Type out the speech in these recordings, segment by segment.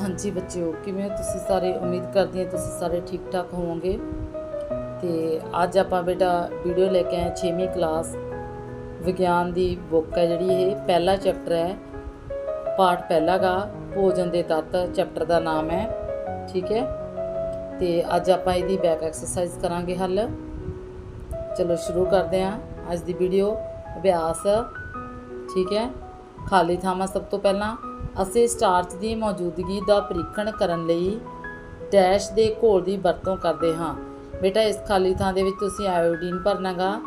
ਹਾਂਜੀ ਬੱਚਿਓ ਕਿਵੇਂ ਤੁਸੀਂ ਸਾਰੇ ਉਮੀਦ ਕਰਦੇ ਹਾਂ ਤੁਸੀਂ ਸਾਰੇ ਠੀਕ ਠਾਕ ਹੋਵੋਗੇ। ਤੇ ਅੱਜ ਆਪਾਂ ਬੇਟਾ ਵੀਡੀਓ ਲੈ ਕੇ ਆਏ 6ਵੀਂ ਕਲਾਸ ਵਿਗਿਆਨ ਦੀ ਬੁੱਕ ਹੈ ਜਿਹੜੀ ਇਹ। ਪਹਿਲਾ ਚੈਪਟਰ ਹੈ। ਪਾਠ ਪਹਿਲਾ ਗਾ, ਭੋਜਨ ਦੇ ਤੱਤ ਚੈਪਟਰ ਦਾ ਨਾਮ ਹੈ। ਠੀਕ ਹੈ? ਤੇ ਅੱਜ ਆਪਾਂ ਇਹਦੀ ਬੈਕ ਐਕਸਰਸਾਈਜ਼ ਕਰਾਂਗੇ ਹੱਲ। ਚਲੋ ਸ਼ੁਰੂ ਕਰਦੇ ਹਾਂ ਅੱਜ ਦੀ ਵੀਡੀਓ ਅਭਿਆਸ। ਠੀਕ ਹੈ? ਖਾਲੀ ਥਾਵਾਂ ਸਭ ਤੋਂ ਪਹਿਲਾਂ ਅਸੀਂ ਸਟਾਰਚ ਦੀ ਮੌਜੂਦਗੀ ਦਾ ਪਰੀਖਣ ਕਰਨ ਲਈ ਡੈਸ਼ ਦੇ ਘੋਲ ਦੀ ਵਰਤੋਂ ਕਰਦੇ ਹਾਂ। ਬੇਟਾ, ਇਸ ਖਾਲੀ ਥਾਂ ਦੇ ਵਿੱਚ ਤੁਸੀਂ ਆਇਓਡੀਨ ਭਰਨਾਗਾ,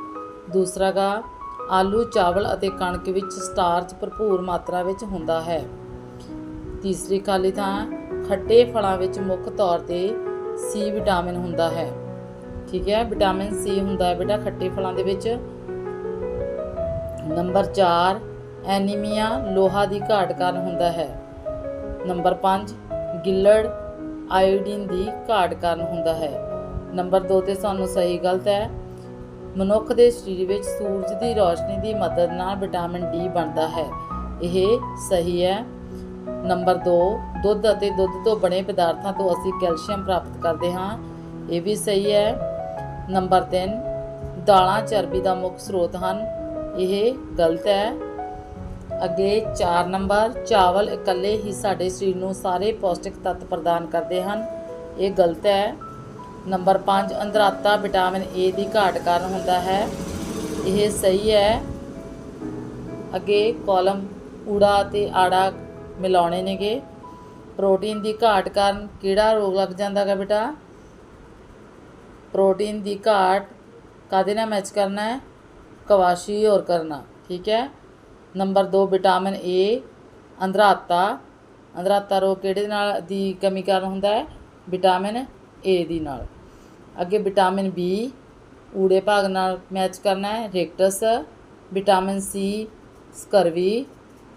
ਦੂਸਰਾਗਾ, ਆਲੂ, ਚਾਵਲ ਅਤੇ ਕਣਕ ਵਿੱਚ ਸਟਾਰਚ ਭਰਪੂਰ ਮਾਤਰਾ ਵਿੱਚ ਹੁੰਦਾ ਹੈ। ਤੀਸਰੀ ਖਾਲੀ ਥਾਂ ਖੱਟੇ ਫਲਾਂ ਵਿੱਚ ਮੁੱਖ ਤੌਰ ਤੇ ਸੀ ਵਿਟਾਮਿਨ ਹੁੰਦਾ ਹੈ। ਠੀਕ ਹੈ, ਵਿਟਾਮਿਨ ਸੀ ਹੁੰਦਾ ਹੈ ਬੇਟਾ, ਖੱਟੇ ਫਲਾਂ ਦੇ ਵਿੱਚ। ਨੰਬਰ 4 ਐਨੀਮੀਆ ਲੋਹਾ ਦੀ ਘਾਟ ਕਾਰਨ ਹੁੰਦਾ ਹੈ। ਨੰਬਰ 5 ਗਿੱਲੜ ਆਇਓਡੀਨ ਦੀ ਘਾਟ ਕਾਰਨ ਹੁੰਦਾ ਹੈ। ਨੰਬਰ 2 ਤੇ ਸਾਨੂੰ ਸਹੀ ਗਲਤ ਹੈ। ਮਨੁੱਖ ਦੇ ਸਰੀਰ ਵਿੱਚ ਸੂਰਜ ਦੀ ਰੋਸ਼ਨੀ ਦੀ ਮਦਦ ਨਾਲ ਵਿਟਾਮਿਨ ਡੀ ਬਣਦਾ ਹੈ। ਇਹ ਸਹੀ ਹੈ। ਨੰਬਰ 2 ਦੁੱਧ ਅਤੇ ਦੁੱਧ ਤੋਂ ਬਣੇ ਪਦਾਰਥਾਂ ਤੋਂ ਅਸੀਂ ਕੈਲਸ਼ੀਅਮ ਪ੍ਰਾਪਤ ਕਰਦੇ ਹਾਂ। ਇਹ ਵੀ ਸਹੀ ਹੈ। ਨੰਬਰ 3 ਦਾਲਾਂ ਚਰਬੀ ਦਾ ਮੁੱਖ ਸਰੋਤ ਹਨ। ਇਹ ਗਲਤ ਹੈ। ਅੱਗੇ 4 ਨੰਬਰ, ਚਾਵਲ ਇਕੱਲੇ ਹੀ ਸਾਡੇ ਸਰੀਰ ਨੂੰ ਸਾਰੇ ਪੌਸ਼ਟਿਕ ਤੱਤ ਪ੍ਰਦਾਨ ਕਰਦੇ ਹਨ। ਇਹ ਗਲਤ ਹੈ। ਨੰਬਰ 5 ਅੰਦਰਾਤਾ ਵਿਟਾਮਿਨ ਏ ਦੀ ਘਾਟ ਕਾਰਨ ਹੁੰਦਾ ਹੈ। ਇਹ ਸਹੀ ਹੈ। ਅੱਗੇ ਕਾਲਮ, ਊੜਾ ਤੇ ਆੜਾ ਮਿਲਾਉਣੇ ਨੇਗੇ। ਪ੍ਰੋਟੀਨ ਦੀ ਘਾਟ ਕਾਰਨ ਕਿਹੜਾ ਰੋਗ ਲੱਗ ਜਾਂਦਾ ਹੈਗਾ ਬੇਟਾ? ਪ੍ਰੋਟੀਨ ਦੀ ਘਾਟ ਕਾਦੇ ਨਾਲ ਮੈਚ ਕਰਨਾ ਹੈ? ਕਵਾਸ਼ੀ ਹੋਰ ਕਰਨਾ, ਠੀਕ ਹੈ? ਨੰਬਰ 2 ਵਿਟਾਮਿਨ ਏ ਅੰਦਰਾਤਾ ਅੰਦਰਾਤਾ ਰੋਗ ਕਿਹੜੇ ਨਾਲ ਦੀ ਕਮੀ ਕਾਰਨ ਹੁੰਦਾ ਹੈ? ਵਿਟਾਮਿਨ ਏ ਦੀ ਨਾਲ। ਅੱਗੇ ਵਿਟਾਮਿਨ ਬੀ ਊੜੇ ਭਾਗ ਨਾਲ ਮੈਚ ਕਰਨਾ ਹੈ। Rickets, vitamin C scurvy,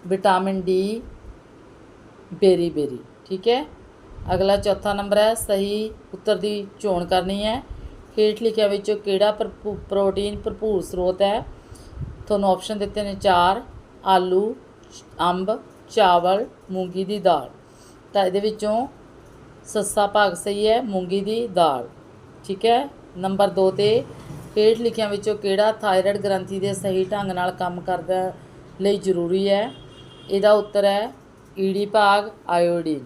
vitamin D beriberi. ਠੀਕ ਹੈ? ਅਗਲਾ ਚੌਥਾ ਨੰਬਰ ਹੈ, ਸਹੀ ਉੱਤਰ ਦੀ ਚੋਣ ਕਰਨੀ ਹੈ। ਹੇਠ ਲਿਖਿਆ ਵਿੱਚੋਂ ਕਿਹੜਾ ਭਰਪੂ- ਪ੍ਰੋਟੀਨ ਭਰਪੂਰ ਸਰੋਤ ਹੈ? ਤੁਹਾਨੂੰ ਆਪਸ਼ਨ ਦਿੱਤੇ ਨੇ ਚਾਰ। ਆਲੂ, ਅੰਬ, ਚਾਵਲ, ਮੂੰਗੀ ਦੀ ਦਾਲ। ਤਾਂ ਇਹਦੇ ਵਿੱਚੋਂ ਸੱਸਾ ਭਾਗ ਸਹੀ ਹੈ, ਮੂੰਗੀ ਦੀ ਦਾਲ। ਠੀਕ ਹੈ? ਨੰਬਰ 2 ਤੇ ਹੇਠ ਲਿਖਿਆਂ ਵਿੱਚੋਂ ਕਿਹੜਾ ਥਾਇਰਾਇਡ ਗ੍ਰੰਥੀ ਦੇ ਸਹੀ ਢੰਗ ਨਾਲ ਕੰਮ ਕਰਦਾ ਲਈ ਜ਼ਰੂਰੀ ਹੈ? ਇਹਦਾ ਉੱਤਰ ਹੈ ਈੜੀ ਭਾਗ, ਆਇਓਡੀਨ।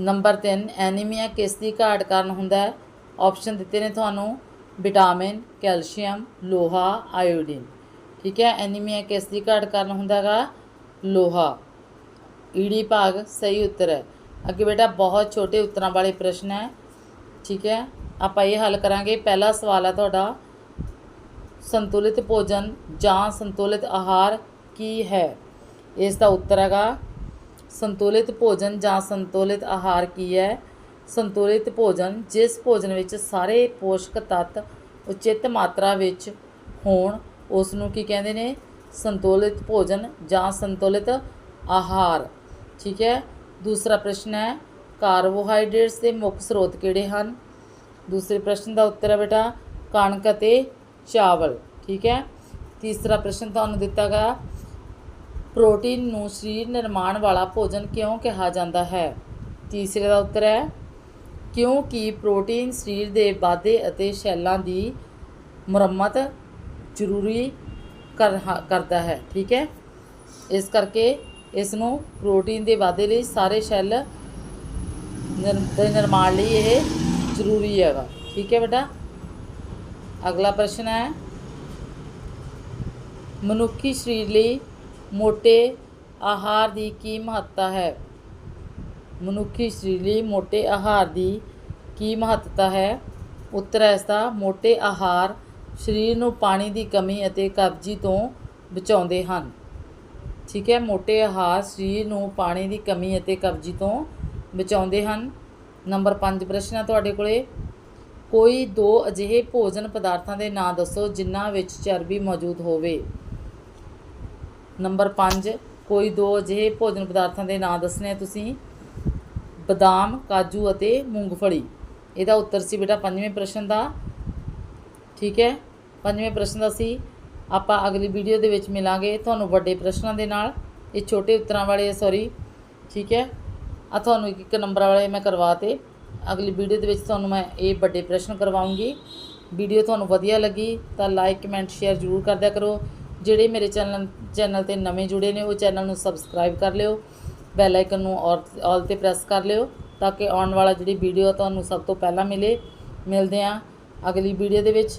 ਨੰਬਰ 3 ਐਨੀਮੀਆ ਕਿਸ ਦੀ ਘਾਟ ਕਾਰਨ ਹੁੰਦਾ ਹੈ? ਆਪਸ਼ਨ ਦਿੱਤੇ ਨੇ ਤੁਹਾਨੂੰ, ਵਿਟਾਮਿਨ, ਕੈਲਸ਼ੀਅਮ, ਲੋਹਾ, ਆਇਓਡੀਨ। ਠੀਕ ਹੈ ਐਨੀਮੀਆ ਕਿਸ ਦੀ ਘਾਟ ਕਾਰਨ ਹੁੰਦਾ ਹੈਗਾ? ਲੋਹਾ। ਈੜੀ ਭਾਗ ਸਹੀ ਉੱਤਰ ਹੈ। ਅੱਗੇ ਬੇਟਾ, ਬਹੁਤ ਛੋਟੇ ਉੱਤਰਾਂ ਵਾਲੇ ਪ੍ਰਸ਼ਨ ਹੈ। ਠੀਕ ਹੈ, ਆਪਾਂ ਇਹ ਹੱਲ ਕਰਾਂਗੇ। ਪਹਿਲਾ ਸਵਾਲ ਹੈ ਤੁਹਾਡਾ, ਸੰਤੁਲਿਤ ਭੋਜਨ ਜਾਂ ਸੰਤੁਲਿਤ ਆਹਾਰ ਕੀ ਹੈ? ਇਸ ਦਾ ਉੱਤਰ ਹੈਗਾ, ਸੰਤੁਲਿਤ ਭੋਜਨ ਜਾਂ ਸੰਤੁਲਿਤ ਆਹਾਰ ਕੀ ਹੈ? ਸੰਤੁਲਿਤ ਭੋਜਨ ਜਿਸ ਭੋਜਨ ਵਿੱਚ ਸਾਰੇ ਪੋਸ਼ਕ ਤੱਤ ਉਚਿਤ ਮਾਤਰਾ ਵਿੱਚ ਹੋਣ ਉਸ ਨੂੰ ਕੀ ਕਹਿੰਦੇ ਨੇ? ਸੰਤੁਲਿਤ ਭੋਜਨ ਜਾਂ ਸੰਤੁਲਿਤ ਆਹਾਰ। ਠੀਕ ਹੈ? ਦੂਸਰਾ ਪ੍ਰਸ਼ਨ ਹੈ, ਕਾਰਬੋਹਾਈਡਰੇਟਸ ਦੇ ਮੁੱਖ ਸਰੋਤ ਕਿਹੜੇ ਹਨ? ਦੂਸਰੇ ਪ੍ਰਸ਼ਨ ਦਾ ਉੱਤਰ ਹੈ ਬੇਟਾ, ਕਣਕ ਅਤੇ ਚਾਵਲ। ਠੀਕ ਹੈ? ਤੀਸਰਾ ਪ੍ਰਸ਼ਨ ਤੁਹਾਨੂੰ ਦਿੱਤਾ ਗਿਆ ਪ੍ਰੋਟੀਨ ਨੂੰ ਸਰੀਰ ਨਿਰਮਾਣ ਵਾਲਾ ਭੋਜਨ ਕਿਉਂ ਕਿਹਾ ਜਾਂਦਾ ਹੈ? ਤੀਸਰੇ ਦਾ ਉੱਤਰ ਹੈ, ਕਿਉਂਕਿ ਪ੍ਰੋਟੀਨ ਸਰੀਰ ਦੇ ਵਾਧੇ ਅਤੇ ਸੈੱਲਾਂ ਦੀ ਮੁਰੰਮਤ ਜ਼ਰੂਰੀ ਕਰ ਕਰਦਾ ਹੈ, ਠੀਕ ਹੈ? ਇਸ ਕਰਕੇ ਇਸ ਨੂੰ ਪ੍ਰੋਟੀਨ ਦੇ ਵਾਧੇ ਲਈ ਸਾਰੇ ਸੈੱਲ ਨਿਰ- ਦੇ ਨਿਰਮਾਣ ਲਈ ਇਹ ਜ਼ਰੂਰੀ ਹੈਗਾ, ਠੀਕ ਹੈ ਬੇਟਾ? ਅਗਲਾ ਪ੍ਰਸ਼ਨ ਹੈ, ਮਨੁੱਖੀ ਸਰੀਰ ਲਈ ਮੋਟੇ ਆਹਾਰ ਦੀ ਕੀ ਮਹੱਤਤਾ ਹੈ? ਮਨੁੱਖੀ ਸਰੀਰ ਲਈ ਮੋਟੇ ਆਹਾਰ ਦੀ ਕੀ ਮਹੱਤਤਾ ਹੈ? ਉੱਤਰ ਹੈ ਇਸ ਦਾ ਮੋਟੇ ਆਹਾਰ ਸਰੀਰ ਨੂੰ ਪਾਣੀ ਦੀ ਕਮੀ ਅਤੇ ਕਬਜ਼ੀ ਤੋਂ ਬਚਾਉਂਦੇ ਹਨ। ਠੀਕ ਹੈ, ਮੋਟੇ ਆਹਾਰ ਸਰੀਰ ਨੂੰ ਪਾਣੀ ਦੀ ਕਮੀ ਅਤੇ ਕਬਜ਼ੀ ਤੋਂ ਬਚਾਉਂਦੇ ਹਨ। ਨੰਬਰ 5 ਪ੍ਰਸ਼ਨ ਹੈ ਤੁਹਾਡੇ ਕੋਲੇ। ਕੋਈ ਦੋ ਅਜਿਹੇ ਭੋਜਨ ਪਦਾਰਥਾਂ ਦੇ ਨਾਂ ਦੱਸੋ ਜਿਨ੍ਹਾਂ ਵਿੱਚ ਚਰਬੀ ਮੌਜੂਦ ਹੋਵੇ। ਨੰਬਰ 5 ਕੋਈ ਦੋ ਅਜਿਹੇ ਭੋਜਨ ਪਦਾਰਥਾਂ ਦੇ ਨਾਂ ਦੱਸਣੇ ਤੁਸੀਂ? ਬਦਾਮ, ਕਾਜੂ ਅਤੇ ਮੂੰਗਫਲੀ। ਇਹਦਾ ਉੱਤਰ ਸੀ ਬੇਟਾ ਪੰਜਵੇਂ ਪ੍ਰਸ਼ਨ ਦਾ। ਠੀਕ ਹੈ ਪੰਜਵੇਂ ਪ੍ਰਸ਼ਨ ਦਾ ਸੀ, ਆਪਾਂ ਅਗਲੀ ਵੀਡੀਓ ਦੇ ਵਿੱਚ ਮਿਲਾਂਗੇ ਤੁਹਾਨੂੰ ਵੱਡੇ ਪ੍ਰਸ਼ਨਾਂ ਦੇ ਨਾਲ, ਇਹ ਛੋਟੇ ਉੱਤਰਾਂ ਵਾਲੇ ਸੌਰੀ ਠੀਕ ਹੈ? ਆ ਤੁਹਾਨੂੰ ਇੱਕ ਇੱਕ ਨੰਬਰ ਵਾਲੇ ਮੈਂ ਕਰਵਾਤੇ, ਅਗਲੀ ਵੀਡੀਓ ਦੇ ਵਿੱਚ ਤੁਹਾਨੂੰ ਮੈਂ ਇਹ ਵੱਡੇ ਪ੍ਰਸ਼ਨ ਕਰਵਾਉਂਗੀ ਵੀਡੀਓ ਤੁਹਾਨੂੰ ਵਧੀਆ ਲੱਗੀ ਤਾਂ ਲਾਈਕ ਕਮੈਂਟ ਸ਼ੇਅਰ ਜ਼ਰੂਰ ਕਰਦਿਆ ਕਰੋ, ਜਿਹੜੇ ਮੇਰੇ ਚੈਨਲ ਚੈਨਲ ਤੇ ਨਵੇਂ ਜੁੜੇ ਨੇ, ਉਹ ਚੈਨਲ ਨੂੰ ਸਬਸਕ੍ਰਾਈਬ ਕਰ ਲਿਓ ਬੈਲ ਆਈਕਨ ਨੂੰ ਔਰ ਆਲ ਤੇ ਪ੍ਰੈਸ ਕਰ ਲਿਓ, ਤਾਂ ਕਿ ਆਉਣ ਵਾਲਾ ਜਿਹੜੀ ਵੀਡੀਓ ਤੁਹਾਨੂੰ ਸਭ ਤੋਂ ਪਹਿਲਾਂ ਮਿਲੇ, ਮਿਲਦੇ ਹਾਂ ਅਗਲੀ ਵੀਡੀਓ ਦੇ ਵਿੱਚ।